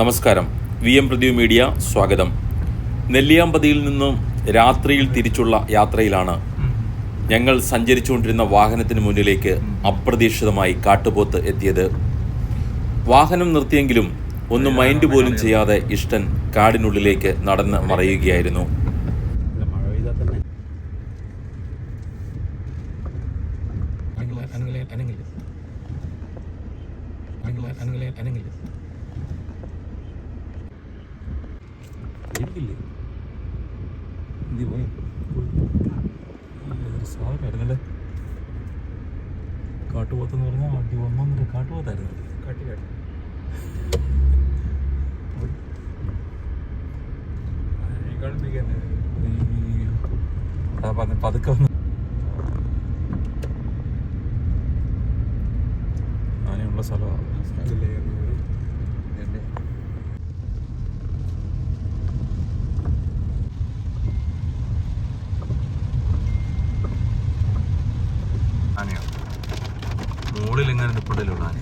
നമസ്കാരം. V M Pradeep media സ്വാഗതം. നെല്ലിയാമ്പതിയിൽ നിന്നും രാത്രിയിൽ തിരിച്ചുള്ള യാത്രയിലാണ് ഞങ്ങൾ സഞ്ചരിച്ചുകൊണ്ടിരുന്ന വാഹനത്തിന് മുന്നിലേക്ക് അപ്രതീക്ഷിതമായി കാട്ടുപോത്ത് എത്തിയത്. വാഹനം നിർത്തിയെങ്കിലും ഒന്ന് മൈൻഡ് പോലും ചെയ്യാതെ ഇഷ്ടൻ കാടിനുള്ളിലേക്ക് നടന്ന് മറയുകയായിരുന്നു. പേടിക്കില്ലേ എന്തി പോയി. സാധനമായിരുന്നല്ലേ? കാട്ടുപോത്തെന്ന് പറഞ്ഞാൽ അടി ഒന്നൊന്നര കാട്ടുപോത്തായിരുന്നു. കാട്ടി കാട്ടി പതുക്കെ വന്ന്. ആനയുള്ള സ്ഥലമാണ് മുകളിൽ എങ്ങനെ നിൽപ്പുണ്ടല്ലോ ആന